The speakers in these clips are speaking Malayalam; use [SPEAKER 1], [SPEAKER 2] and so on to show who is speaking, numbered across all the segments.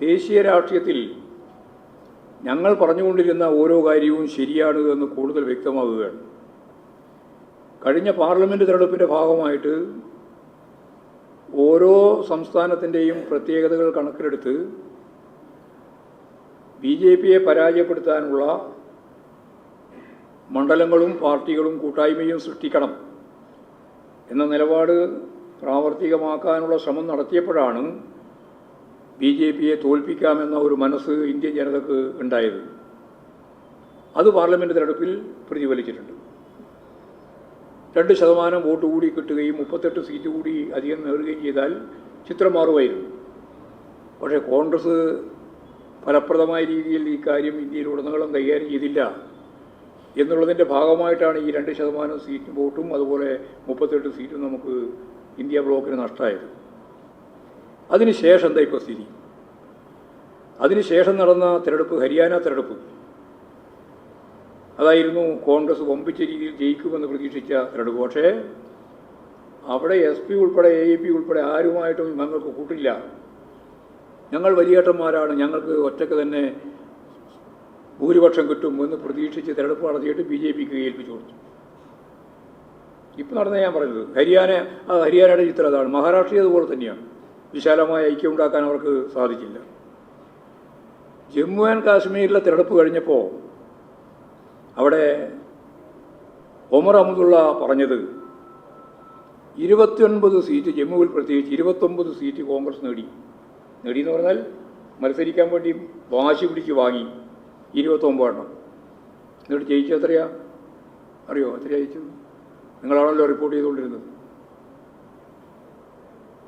[SPEAKER 1] ദേശീയ രാഷ്ട്രീയത്തിൽ ഞങ്ങൾ പറഞ്ഞുകൊണ്ടിരുന്ന ഓരോ കാര്യവും ശരിയാണ് എന്ന് കൂടുതൽ വ്യക്തമാകുകയാണ് കഴിഞ്ഞ പാർലമെന്റ് തെരഞ്ഞെടുപ്പിന്റെ ഭാഗമായിട്ട് ഓരോ സംസ്ഥാനത്തിന്റെയും പ്രത്യേകതകൾ കണക്കിലെടുത്ത് ബി ജെ പിയെ പരാജയപ്പെടുത്താനുള്ള മണ്ഡലങ്ങളും പാർട്ടികളും കൂട്ടായ്മയും സൃഷ്ടിക്കണം എന്ന നിലപാട് പ്രാവർത്തികമാക്കാനുള്ള ശ്രമം നടത്തിയപ്പോഴാണ് ബി ജെ പിയെ തോൽപ്പിക്കാമെന്ന ഒരു മനസ്സ് ഇന്ത്യൻ ജനതക്ക് ഉണ്ടായത് അത് പാർലമെന്റ് തെരഞ്ഞെടുപ്പിൽ പ്രതിഫലിച്ചിട്ടുണ്ട്. രണ്ട് ശതമാനം വോട്ട് കൂടി കിട്ടുകയും മുപ്പത്തെട്ട് സീറ്റ് കൂടി അധികം നേടുകയും ചെയ്താൽ ചിത്രം മാറുമായിരുന്നു. പക്ഷേ കോൺഗ്രസ് ഫലപ്രദമായ രീതിയിൽ ഈ കാര്യം ഇന്ത്യയിലുടനീളം കൈകാര്യം ചെയ്തില്ല എന്നുള്ളതിന്റെ ഭാഗമായിട്ടാണ് ഈ രണ്ട് ശതമാനം സീറ്റ് വോട്ടും അതുപോലെ മുപ്പത്തെട്ട് സീറ്റും നമുക്ക് ഇന്ത്യ ബ്ലോക്കിന് നഷ്ടമായത്. അതിനുശേഷം എന്താ ഇപ്പോൾ സ്ഥിതി? അതിനുശേഷം നടന്ന തിരഞ്ഞെടുപ്പ് ഹരിയാന തിരഞ്ഞെടുപ്പ്. അതായിരുന്നു കോൺഗ്രസ് വമ്പിച്ച രീതിയിൽ ജയിക്കുമെന്ന് പ്രതീക്ഷിച്ച തിരഞ്ഞെടുപ്പ്. പക്ഷേ അവിടെ എസ് പി ഉൾപ്പെടെ എ പി ഉൾപ്പെടെ ആരുമായിട്ടും ഞങ്ങൾക്ക് കൂട്ടില്ല. ഞങ്ങൾ വലിയേട്ടന്മാരാണ്. ഞങ്ങൾക്ക് ഒറ്റയ്ക്ക് തന്നെ ഭൂരിപക്ഷം കിട്ടും എന്ന് പ്രതീക്ഷിച്ച് തിരഞ്ഞെടുപ്പ് നടത്തിയിട്ട് ബി ജെ പിക്ക് ഏൽപ്പിച്ചു കൊടുത്തു. ഇപ്പം നടന്ന ഞാൻ പറഞ്ഞത് ഹരിയാന ഹരിയാനയുടെ ചിത്രം അതാണ്. മഹാരാഷ്ട്രീയ അതുപോലെ തന്നെയാണ്. വിശാലമായ ഐക്യം ഉണ്ടാക്കാൻ അവർക്ക് സാധിച്ചില്ല. ജമ്മു ആൻഡ് കാശ്മീരിലെ തിരഞ്ഞെടുപ്പ് കഴിഞ്ഞപ്പോൾ അവിടെ ഒമർ അഹമ്മദുള്ള പറഞ്ഞത് ഇരുപത്തിയൊൻപത് സീറ്റ് ജമ്മുവിൽ പ്രത്യേകിച്ച് ഇരുപത്തൊമ്പത് സീറ്റ് കോൺഗ്രസ് നേടി. നേടി എന്ന് പറഞ്ഞാൽ മത്സരിക്കാൻ വേണ്ടി വാശി പിടിച്ച് വാങ്ങി ഇരുപത്തൊമ്പതെണ്ണം. എന്നിട്ട് ജയിച്ചത് എത്രയാ? അറിയോ? എത്ര ജയിച്ചു നിങ്ങളാണല്ലോ റിപ്പോർട്ട് ചെയ്തുകൊണ്ടിരുന്നത്.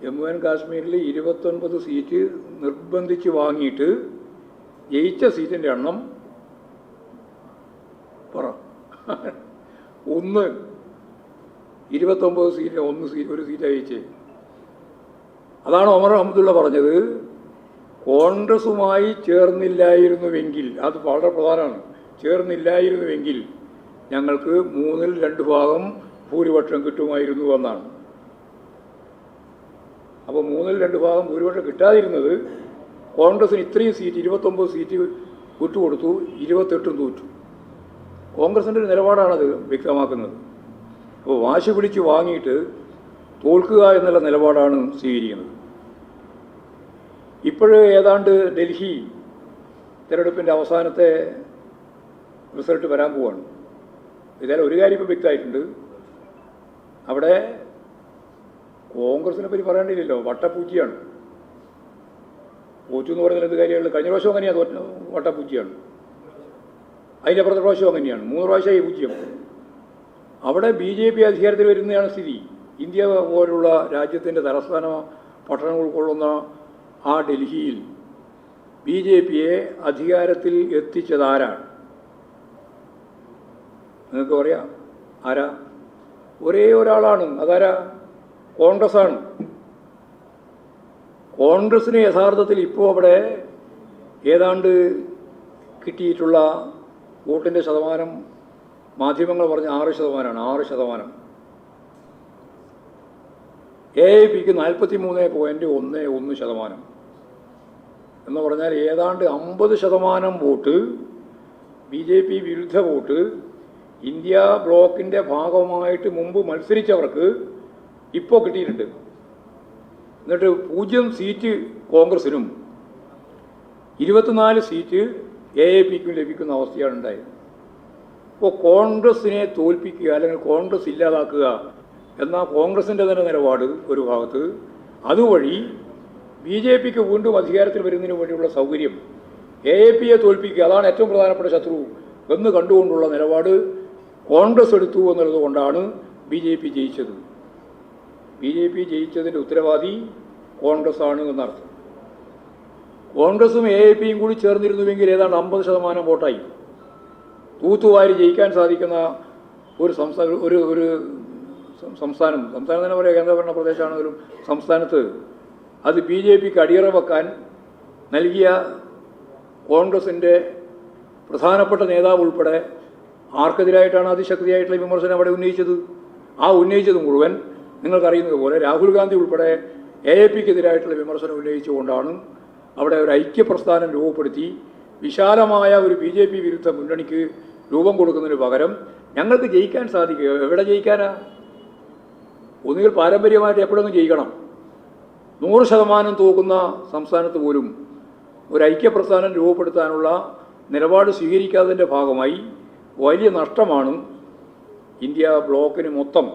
[SPEAKER 1] ജമ്മു ആൻഡ് കാശ്മീരിൽ ഇരുപത്തൊൻപത് സീറ്റ് നിർബന്ധിച്ച് വാങ്ങിയിട്ട് ജയിച്ച സീറ്റിന്റെ എണ്ണം പറ. ഒന്ന് ഇരുപത്തൊമ്പത് സീറ്റ് ഒന്ന് സീറ്റ് ഒരു സീറ്റ് ജയിച്ചേ. അതാണ് ഒമർ അഹമ്മദുള്ള പറഞ്ഞത്. കോൺഗ്രസുമായി ചേർന്നില്ലായിരുന്നുവെങ്കിൽ അത് വളരെ പ്രധാനമാണ്. ചേർന്നില്ലായിരുന്നുവെങ്കിൽ ഞങ്ങൾക്ക് മൂന്നിൽ രണ്ട് ഭാഗം ഭൂരിപക്ഷം കിട്ടുമായിരുന്നു എന്നാണ്. അപ്പോൾ മൂന്നിൽ രണ്ട് ഭാഗം ഭൂരിപക്ഷം കിട്ടാതിരുന്നത് കോൺഗ്രസിന് ഇത്രയും സീറ്റ് ഇരുപത്തൊമ്പത് സീറ്റ് വിട്ടുകൊടുത്തു ഇരുപത്തെട്ടും തോറ്റു. കോൺഗ്രസിന്റെ ഒരു നിലപാടാണത് വ്യക്തമാക്കുന്നത്. അപ്പോൾ വാശി പിടിച്ച് വാങ്ങിയിട്ട് തോൽക്കുക എന്നുള്ള നിലപാടാണ് സ്വീകരിക്കുന്നത്. ഇപ്പോഴും ഏതാണ്ട് ഡൽഹി തിരഞ്ഞെടുപ്പിന്റെ അവസാനത്തെ റിസൾട്ട് വരാൻ പോവാണ്. ഇതായാലും ഒരു കാര്യം ഇപ്പോൾ വ്യക്തമായിട്ടുണ്ട്. അവിടെ കോൺഗ്രസിനെ പറ്റി പറയേണ്ടിയില്ലല്ലോ വട്ടപ്പൂച്ചിയാണ് തോറ്റു എന്ന് പറയുന്നത് എന്ത് കാര്യമുള്ളൂ കഴിഞ്ഞ പ്രാവശ്യം അങ്ങനെയാണ് തോറ്റ വട്ട പൂജ്യമാണ് അതിന്റെ അപ്പുറത്തെ പ്രാവശ്യം അങ്ങനെയാണ്. മൂന്ന് പ്രാവശ്യമായി പൂജ്യം. അവിടെ ബി ജെ പി അധികാരത്തിൽ വരുന്നതാണ് സ്ഥിതി. ഇന്ത്യ പോലുള്ള രാജ്യത്തിന്റെ തലസ്ഥാന പട്ടണം ഉൾക്കൊള്ളുന്ന ആ ഡൽഹിയിൽ ബി ജെ പിയെ അധികാരത്തിൽ എത്തിച്ചതാരാണ് നിങ്ങൾക്ക് പറയാം. ആരാ? ഒരേ ഒരാളാണ്. അതാരാ? കോൺഗ്രസ്സാണ്. കോൺഗ്രസ്സിന് യഥാർത്ഥത്തിൽ ഇപ്പോൾ അവിടെ ഏതാണ്ട് കിട്ടിയിട്ടുള്ള വോട്ടിന്റെ ശതമാനം മാധ്യമങ്ങൾ പറഞ്ഞ ആറ് ശതമാനമാണ് ആറ് ശതമാനം. എ ഐ പിക്ക് നാൽപ്പത്തി മൂന്ന് പോയിന്റ് ഒന്ന് ഒന്ന് ശതമാനം. എന്ന് പറഞ്ഞാൽ ഏതാണ്ട് അമ്പത് ശതമാനം വോട്ട് ബി ജെ പി വിരുദ്ധ വോട്ട് ഇന്ത്യ ബ്ലോക്കിന്റെ ഭാഗമായിട്ട് മുമ്പ് മത്സരിച്ചവർക്ക് ഇപ്പോൾ കിട്ടിയിട്ടുണ്ട്. എന്നിട്ട് പൂജ്യം സീറ്റ് കോൺഗ്രസിനും ഇരുപത്തിനാല് സീറ്റ് എ എ പിക്കും ലഭിക്കുന്ന അവസ്ഥയാണ് ഉണ്ടായത്. അപ്പോൾ കോൺഗ്രസിനെ തോൽപ്പിക്കുക അല്ലെങ്കിൽ കോൺഗ്രസ് ഇല്ലാതാക്കുക എന്ന കോൺഗ്രസിന്റെ തന്നെ നിലപാട് ഒരു ഭാഗത്ത്. അതുവഴി ബി ജെ പിക്ക് വീണ്ടും അധികാരത്തിൽ വരുന്നതിന് വേണ്ടിയുള്ള സൗകര്യം എ എ പിയെ തോൽപ്പിക്കുക അതാണ് ഏറ്റവും പ്രധാനപ്പെട്ട ശത്രു എന്ന് കണ്ടുകൊണ്ടുള്ള നിലപാട് കോൺഗ്രസ് എടുത്തു എന്നുള്ളത് കൊണ്ടാണ് ബി ജെ പി ജയിച്ചത്. ബി ജെ പി ജയിച്ചതിന്റെ ഉത്തരവാദി കോൺഗ്രസ് ആണ് എന്നർത്ഥം. കോൺഗ്രസും എ എ പിയും കൂടി ചേർന്നിരുന്നുവെങ്കിൽ ഏതാണ്ട് അമ്പത് ശതമാനം വോട്ടായി. തൂത്തുവാരി ജയിക്കാൻ സാധിക്കുന്ന ഒരു സംസ്ഥാന ഒരു ഒരു സംസ്ഥാനം സംസ്ഥാനം തന്നെ പറയുക കേന്ദ്രഭരണ പ്രദേശമാണെങ്കിലും സംസ്ഥാനത്ത് അത് ബി ജെ പിക്ക് അടിയറ വെക്കാൻ നൽകിയ കോൺഗ്രസിന്റെ പ്രധാനപ്പെട്ട നേതാവ് ഉൾപ്പെടെ ആർക്കെതിരായിട്ടാണ് അതിശക്തിയായിട്ടുള്ള വിമർശനം അവിടെ ഉന്നയിച്ചത്? ആ ഉന്നയിച്ചത് മുഴുവൻ നിങ്ങൾക്കറിയുന്നത് പോലെ രാഹുൽ ഗാന്ധി ഉൾപ്പെടെ എ എ പിക്കെതിരായിട്ടുള്ള വിമർശനം ഉന്നയിച്ചുകൊണ്ടാണ് അവിടെ ഒരു ഐക്യപ്രസ്ഥാനം രൂപപ്പെടുത്തി വിശാലമായ ഒരു ബി ജെ പി വിരുദ്ധ മുന്നണിക്ക് രൂപം കൊടുക്കുന്നതിന് പകരം ഞങ്ങൾക്ക് ജയിക്കാൻ സാധിക്കുക. എവിടെ ജയിക്കാനാ? ഒന്നുകിൽ പാരമ്പര്യമായിട്ട് എപ്പോഴൊന്നും ജയിക്കണം. നൂറ് ശതമാനം തൂക്കുന്ന സംസ്ഥാനത്ത് പോലും ഒരു ഐക്യപ്രസ്ഥാനം രൂപപ്പെടുത്താനുള്ള നിലപാട് സ്വീകരിക്കാത്തതിന്റെ ഭാഗമായി വലിയ നഷ്ടമാണ് ഇന്ത്യ ബ്ലോക്കിന് മൊത്തം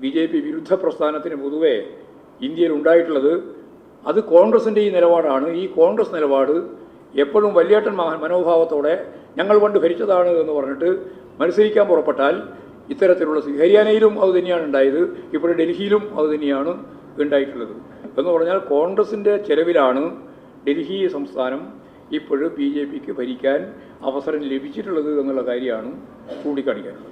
[SPEAKER 1] ബി ജെ പി വിരുദ്ധ പ്രസ്ഥാനത്തിന് പൊതുവെ ഇന്ത്യയിൽ ഉണ്ടായിട്ടുള്ളത് അത് കോൺഗ്രസിന്റെ ഈ നിലപാടാണ്. ഈ കോൺഗ്രസ് നിലപാട് എപ്പോഴും വലിയേട്ടൻ മനോഭാവത്തോടെ ഞങ്ങൾ പണ്ട് ഭരിച്ചതാണ് എന്ന് പറഞ്ഞിട്ട് മത്സരിക്കാൻ പുറപ്പെട്ടാൽ ഇത്തരത്തിലുള്ള ഹരിയാനയിലും അത് തന്നെയാണ് ഉണ്ടായത്. ഇപ്പോൾ ഡൽഹിയിലും അത് തന്നെയാണ് ഉണ്ടായിട്ടുള്ളത്. എന്ന് പറഞ്ഞാൽ കോൺഗ്രസിന്റെ ചെലവിലാണ് ഡൽഹി സംസ്ഥാനം ഇപ്പോഴും ബി ജെ പിക്ക് ഭരിക്കാൻ അവസരം ലഭിച്ചിട്ടുള്ളത് എന്നുള്ള കാര്യമാണ് ചൂണ്ടിക്കാണിക്കാനുള്ളത്.